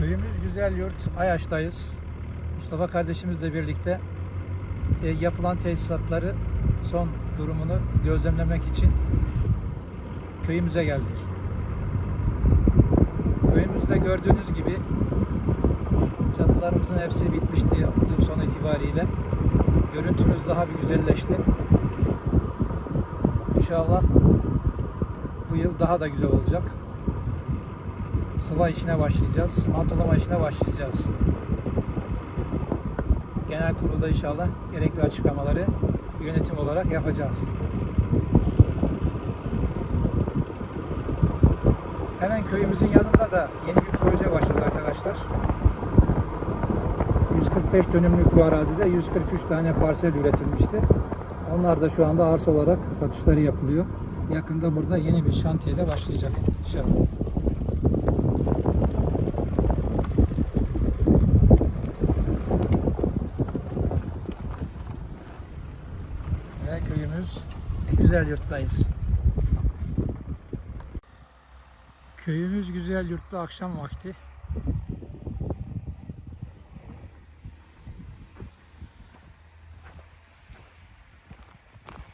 Köyümüz Güzel Yurt Ayaş'tayız. Mustafa kardeşimizle birlikte te- yapılan tesisatları son durumunu gözlemlemek için köyümüze geldik. Köyümüzde gördüğünüz gibi çatılarımızın hepsi bitmişti yıl sonu itibariyle. Görüntümüz daha bir güzelleşti. İnşallah bu yıl daha da güzel olacak sıva işine başlayacağız. Mantolama işine başlayacağız. Genel kurulda inşallah gerekli açıklamaları yönetim olarak yapacağız. Hemen köyümüzün yanında da yeni bir proje başladı arkadaşlar. 145 dönümlük bu arazide 143 tane parsel üretilmişti. Onlar da şu anda arsa olarak satışları yapılıyor. Yakında burada yeni bir şantiyede başlayacak inşallah. Ve köyümüz güzel yurttayız. Köyümüz güzel yurtta akşam vakti.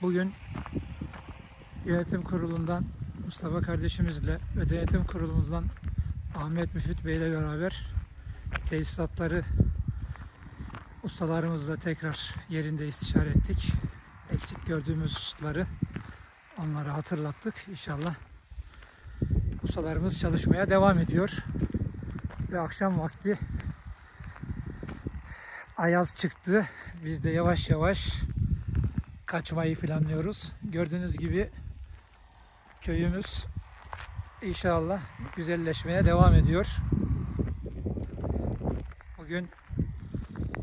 Bugün yönetim kurulundan Mustafa kardeşimizle ve denetim kurulumuzdan Ahmet Müfit Bey ile beraber tesisatları ustalarımızla tekrar yerinde istişare ettik. Eksik gördüğümüz hususları onlara hatırlattık. İnşallah ustalarımız çalışmaya devam ediyor. Ve akşam vakti ayaz çıktı. Biz de yavaş yavaş kaçmayı planlıyoruz. Gördüğünüz gibi köyümüz inşallah güzelleşmeye devam ediyor. Bugün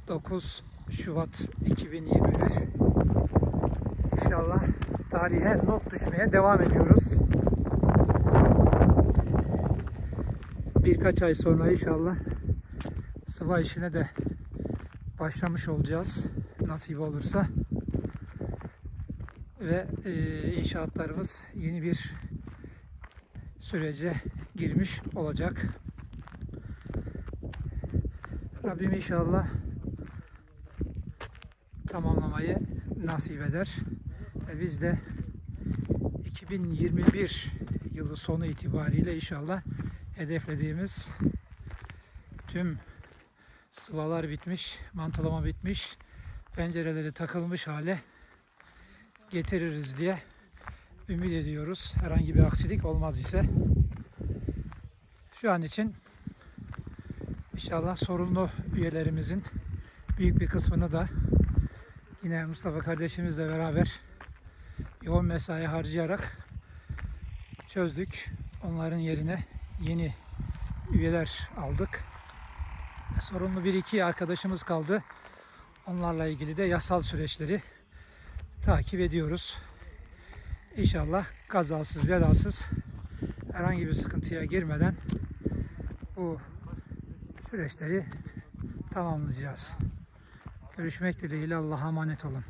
9 Şubat 2021 İnşallah tarihe not düşmeye devam ediyoruz. Birkaç ay sonra inşallah sıva işine de başlamış olacağız. Nasip olursa. Ve e, inşaatlarımız yeni bir sürece girmiş olacak. Rabbim inşallah tamamlamayı nasip eder. E biz de 2021 yılı sonu itibariyle inşallah hedeflediğimiz tüm sıvalar bitmiş, mantolama bitmiş, pencereleri takılmış hale getiririz diye ümit ediyoruz. Herhangi bir aksilik olmaz ise. Şu an için inşallah sorumlu üyelerimizin büyük bir kısmını da yine Mustafa kardeşimizle beraber yoğun mesai harcayarak çözdük. Onların yerine yeni üyeler aldık. Sorumlu bir iki arkadaşımız kaldı. Onlarla ilgili de yasal süreçleri takip ediyoruz. İnşallah kazasız belasız herhangi bir sıkıntıya girmeden bu süreçleri tamamlayacağız. Görüşmek dileğiyle Allah'a emanet olun.